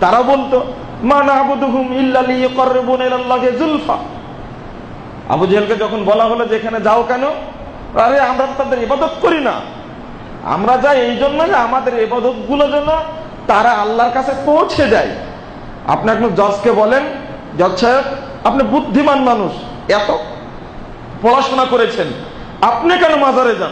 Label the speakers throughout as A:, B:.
A: তারা বলতো আবু জেহেলকে যখন বলা হলো যে এখানে যাও কেন, আরে, আমরা তাদের ইবাদত করি না। আমরা যাই এই জন্য যে আমাদের ইবাদতগুলো যেন তারা আল্লাহর কাছে পৌঁছে যায় আপনি একজন জজকে বলেন, জজ সাহেব, আপনি বুদ্ধিমান মানুষ, এত পড়াশোনা করেছেন, আপনি কেন মাজারে যান?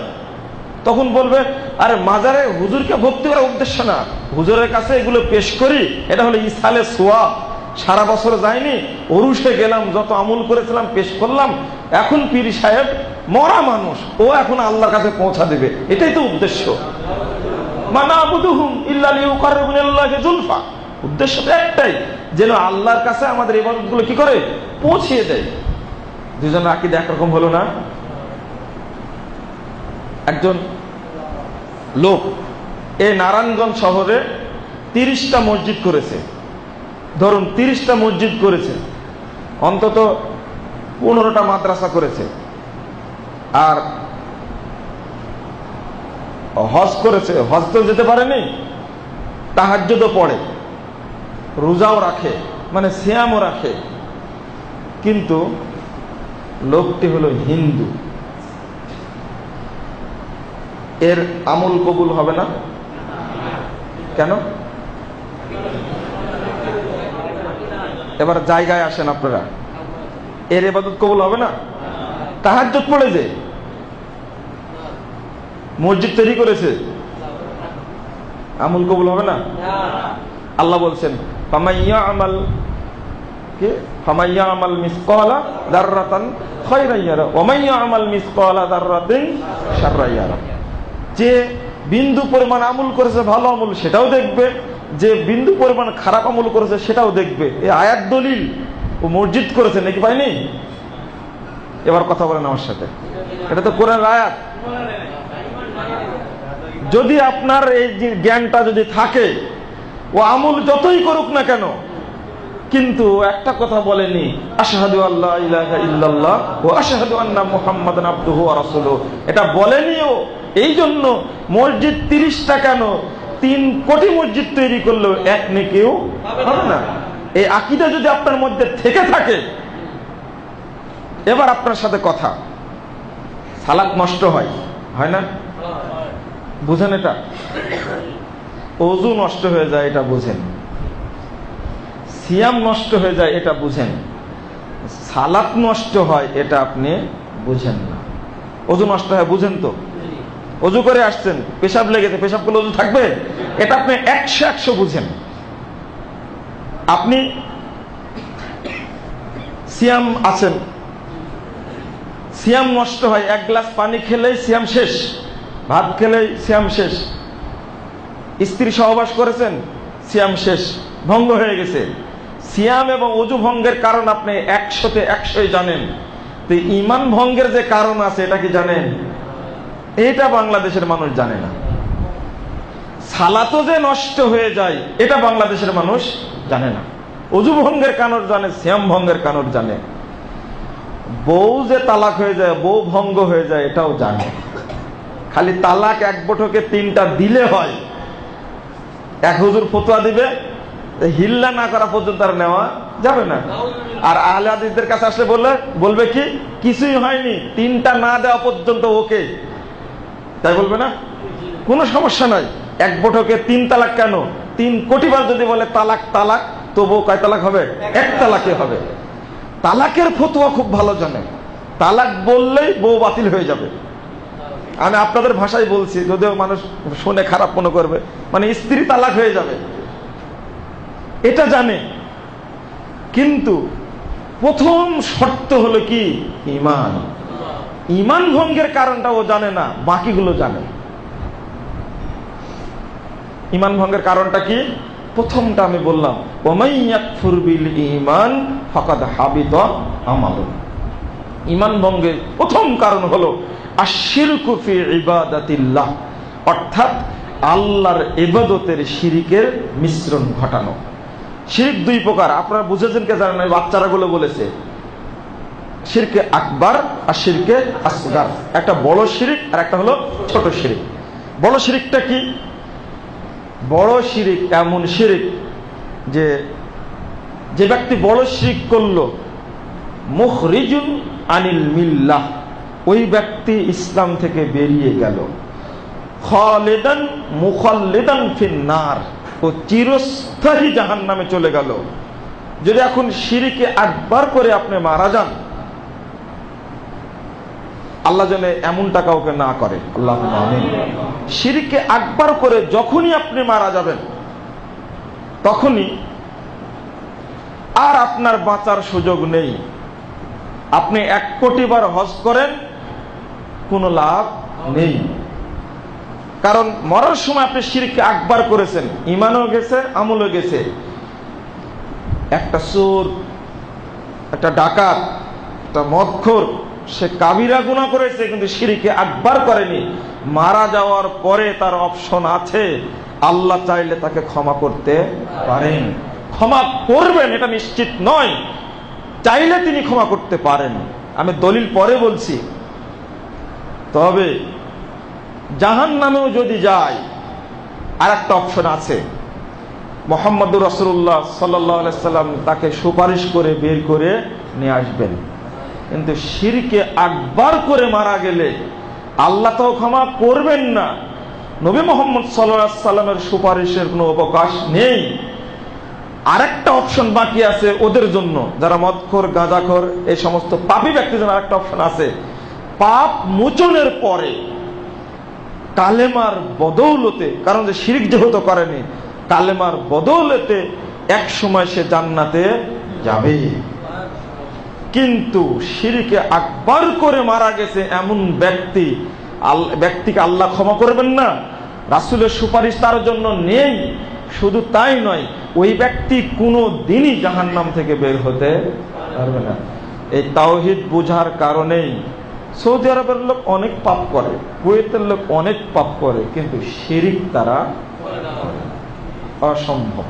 A: তখন বলবে, আরে মাজারে হুজুরকে ভক্তি করার উদ্দেশ্য না। হুজুরের কাছে এগুলো পেশ করি। এটা হলো ইসালে সোয়া সারা বছর যায়নি অরুষে গেলাম, যত আমল করেছিলাম, পেশ করলাম। এখন পীর সাহেব মরা মানুষ, ও এখন আল্লাহর কাছে পৌঁছা দেবে। এটাই তো উদ্দেশ্য। উদ্দেশ্য তো একটাই, যেন আল্লাহর কাছে আমাদের ইবাদতগুলো কি করে? পৌঁছিয়ে দেয়। দুজন আকিদা একরকম হলো না? একজন লোক। এই নারায়ণগঞ্জ শহরে তিরিশটা মসজিদ করেছে। ধরুন, তিরিশটা মসজিদ করেছে। অন্তত পনেরোটা মাদ্রাসা করেছে। আর হজ করেছে। হজ তো যেতে পারেনি তাহাজ্যদও পড়ে। রোজাও রাখে মানে শ্যামও রাখে। কিন্তু লোকটি হলো হিন্দু। এর আমল কবুল হবে না? কেন? এবার জায়গায় আসেন আপনারা। এর এবাদত কবুল হবে না? তাহাজ্জত পড়ে যে। মসজিদ তৈরি করেছে। আমল কবুল হবে না? আল্লাহ বলছেন ফামাইয়া আমাল কে? ফামাইয়া আমাল দাররাতান আমাল যে বিন্দু পরিমাণ আমল করেছে, ভালো আমল, সেটাও দেখবে। যে বিন্দু পরিমাণ খারাপ আমল করেছে, সেটাও দেখবে। এই আয়াত দলিল ও মসজিদ করেছে, নাকি পাইনি এবার কথা বলেন আমার সাথে। এটা তো কোরআন আয়াত। যদি আপনার এই জ্ঞানটা যদি থাকে, ও আমল যতই করুক না কেন, কিন্তু একটা কথা বলেনি, আশহাদু আল্লাহ ইলাহা ইল্লাল্লাহ ও আশহাদু আন্না মুহাম্মাদান আবদুহু ওয়া রাসূলুহু। এটা বলেনিও এই জন্য মসজিদ তিরিশটা কেন? তিন কোটি মসজিদ তৈরি করলেও এক নেকেও হবে না। এই আকিদা যদি আপনার মধ্যে থেকে থাকে, এবার আপনার সাথে কথা। সালাক নষ্ট হয় হয় না? বুঝেন এটা? অজু নষ্ট হয়ে যায়, এটা বুঝেন। সিয়াম নষ্ট হয়ে যায়, এটা বুঝেন। সালাত নষ্ট হয়, এটা আপনি বুঝেন না। অজু নষ্ট হয়, বুঝেন তো? অজু করে আসছেন, পেশাব লেগেছে পেশাব করলে অজু থাকবে? এটা আপনি একশো একশো বুঝেন। আপনি সিয়াম আছেন, সিয়াম নষ্ট হয়, এক গ্লাস পানি খেলেই সিয়াম শেষ, ভাত খেলেই সিয়াম শেষ। স্ত্রী সহবাস করেছেন, সিয়াম শেষ, ভঙ্গ হয়ে গেছে। সিয়াম এবং অজু ভঙ্গের কারণ আপনি একশোতে একশোই জানেন। তো ইমান ভঙ্গের যে কারণ আছে, এটা কি জানেন? এটা বাংলাদেশের মানুষ জানে না। সালাতো যে নষ্ট হয়ে যায়, এটা বাংলাদেশের মানুষ জানে না। অজু ভঙ্গের কানর জানে শ্যাম ভঙ্গের কানর জানে। বউ যে তালাক হয়ে যায়, বউ ভঙ্গ হয়ে যায়, এটাও জানে। খালি তালাক এক বঠকে তিনটা দিলে হয়। এক হুজুর ফতুয়া দিবে হিল্লা না করা পর্যন্ত আর নেওয়া যাবে না। আর আহলে কাছে আসলে বললে, বলবে কি? কিছুই হয়নি, তিনটা না দেওয়া পর্যন্ত ওকে। তাই বলবে না? কোনো সমস্যা নাই। এক বঠকে তিন তালাক কেন? তিন কোটিবার যদি বলে তালাক তালাক, তবুও কয় তালাক হবে? এক তালাকে হবে। তালাকের ফতুয়া খুব ভালো জানে। তালাক বললেই বউ বাতিল হয়ে যাবে। আমি আপনাদের ভাষায় বলছি, যদিও মানুষ শুনে খারাপ মনে করবে। মানে স্ত্রী তালাক হয়ে যাবে। এটা জানে। কিন্তু প্রথম শর্ত হলো কি? ইমান। ইমান ভঙ্গের কারণটা ও জানে না, বাকিগুলো জানে। ইমান ভঙ্গের কারণটা কি? প্রথমটা আমি বললাম ইমান আমাল ইমান ভঙ্গের প্রথম কারণ হলো অর্থাৎ, আল্লাহর ইবাদতের শিরিকের মিশ্রণ ঘটানো। শিরিক দুই প্রকার, আপনারা বুঝেছেন কে জানেন বাচ্চারা গুলো বলেছে। শিরকে আকবার আর শিরকে আসগার। একটা বড় শিরিক আর একটা হলো ছোট শিরিক। বড় শিরিকটা কি? বড় শিরিক এমন শিরিক যে যে ব্যক্তি বড় শিরিক করল, মুখরিজুন আনিল মিল্লাহ, ওই ব্যক্তি ইসলাম থেকে বেরিয়ে গেল। খালেদান মুখাল্লেদান ফিন্নার, ও চিরস্থায়ী জাহান নামে চলে গেল। যদি এখন সিঁড়িকে একবার করে আপনি মারা যান আল্লাহ যেন এমনটা কাউকে না করে। আল্লাহ সিঁড়িকে একবার করে যখনই আপনি মারা যাবেন, তখনই আর আপনার বাঁচার সুযোগ নেই। আপনি এক কোটি বার হজ করেন, কোনো লাভ নেই। কারণ মরার সময় আপনি শিরকে একবার করেছেন ইমানও গেছে, আমলও গেছে। একটা চোর, একটা ডাকাত, একটা মদখোর সে কাবিরা গুণা করেছে, কিন্তু সিঁড়িকে একবার করেনি। মারা যাওয়ার পরে তার অপশন আছে, আল্লাহ চাইলে তাকে ক্ষমা করতে পারেন। ক্ষমা করবেন, এটা নিশ্চিত নয়। চাইলে তিনি ক্ষমা করতে পারেন। আমি দলিল পরে বলছি। তবে জাহান নামেও যদি যায় আর একটা অপশন আছে। মোহাম্মদুর রসুল্লাহ সাল্লাম তাকে সুপারিশ করে বের করে নিয়ে আসবেন। কিন্তু শিরকে আকবার করে মারা গেলে আল্লাহ তো ক্ষমা করবেন না। নবী মোহাম্মদ সাল্লামের সুপারিশের কোনো অবকাশ নেই। আরেকটা অপশন বাকি আছে ওদের জন্য। যারা মদখোর, গাঁজাখোর, এই সমস্ত পাপি ব্যক্তির জন্য আরেকটা অপশন আছে। পাপ মোচনের পরে কালেমার বদৌলতে, কারণ যে শিরিক যেহেতু করেনি, কালেমার বদৌলতে এক সময় সে জান্নাতে যাবে। কিন্তু শিরিকে আকবার করে মারা গেছে এমন ব্যক্তি। ব্যক্তিকে আল্লাহ ক্ষমা করবেন না। রাসুলের সুপারিশ তার জন্য নেই। শুধু তাই নয়, ওই ব্যক্তি কোনো দিনই জাহান নাম থেকে বের হতে পারবে না। এই তাওহিদ বুঝার কারণেই সৌদি আরবের লোক অনেক পাপ করে, কুয়েতের লোক অনেক পাপ করে, কিন্তু শিরিক তারা অসম্ভব।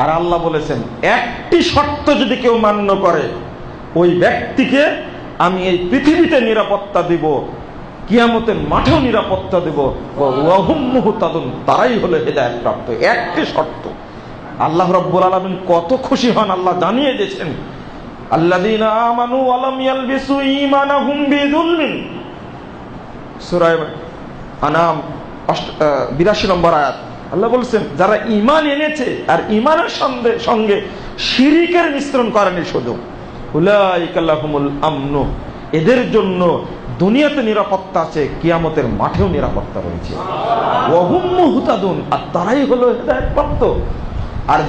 A: আর আল্লাহ বলেছেন, একটি শর্ত যদি কেউ মান্য করে, ওই ব্যক্তিকে আমি এই পৃথিবীতে নিরাপত্তা দিব, কিয়ামতের মাঠেও নিরাপত্তা দেব তারাই হলো হেদায়ত প্রাপ্ত একটি শর্ত। আল্লাহ রব্বুল আলমিন কত খুশি হন, আল্লাহ জানিয়ে দিয়েছেন আনাম 82 নম্বর আয়াত। আল্লাহ বলছেন, যারা ইমান এনেছে আর ইমানের সঙ্গে সঙ্গে শিরিকের মিশ্রণ করেনি শুধু হুলাইকাল্লাহমুল আমনু, এদের জন্য দুনিয়াতে নিরাপত্তা আছে, কিয়ামতের মাঠেও নিরাপত্তা রয়েছে। ওহুম মুহতাদুন, আর তারাই হলো হেদায়েত প্রাপ্ত